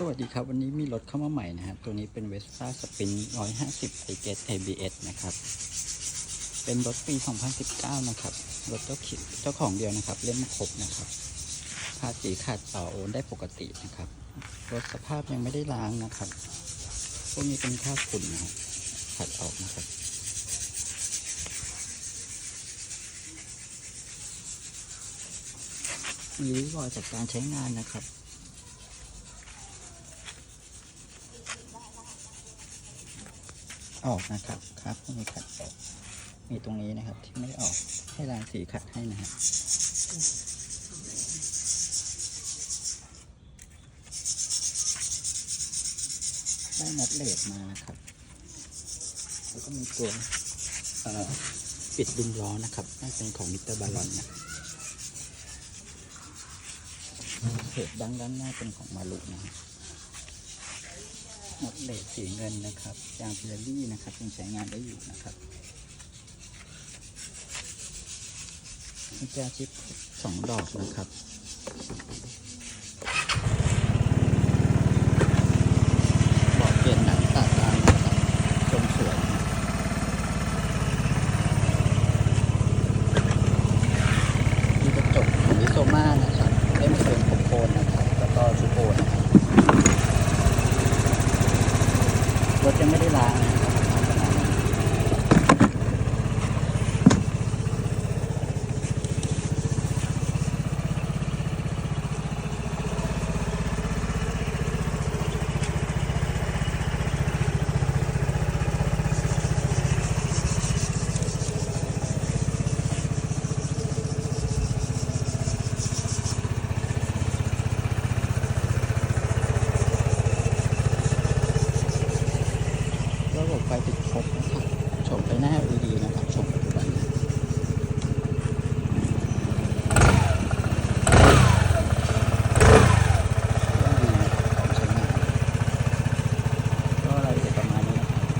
สวัสดีครับ วันนี้มีรถเข้ามาใหม่นะฮะตัวนี้เป็น Vespa Spin 150 i g s ABS นะครับ เป็นรถปี 2019 นะครับ รถเจ้าขิเจ้าของเดียวนะครับ เล่มครบนะครับภาษีขาดเป่าโอนได้ปกตินะครับ รถสภาพยังไม่ได้ล้างนะครับ พวกนี้เป็นค่าฝุ่นนะครับขัดออกนะครับมีริ้วรอยจากการใช้งานนะครับ ออกนะครับครับมีขัดออกมีตรงนี้นะครับที่ไม่ออกให้ล้างสีขัดให้นะฮะได้นัดเลดมานะครับ แล้วก็มีตัวปิดดุมล้อนะครับน่าจะเป็นของมิเตอร์บาลอนนะเพจดังด้านหน้าเป็นของมาลุนะฮะ หมดเลทสีเงินนะครับยางพิลารี่นะครับยังใช้งานได้อยู่นะครับกุญแจชิปสองดอกนะครับอดเปลี่ยนหนังตัดลายนะครับทรงสวยนะมีกระจกของวิโซมานะครับเล่มเฟรมโคโคนนะครับ แล้วก็ชุดโอนนะครับ รถยังไม่ได้ล้างนะครับทำประมาณนั้นระบบ ไฟติดครบ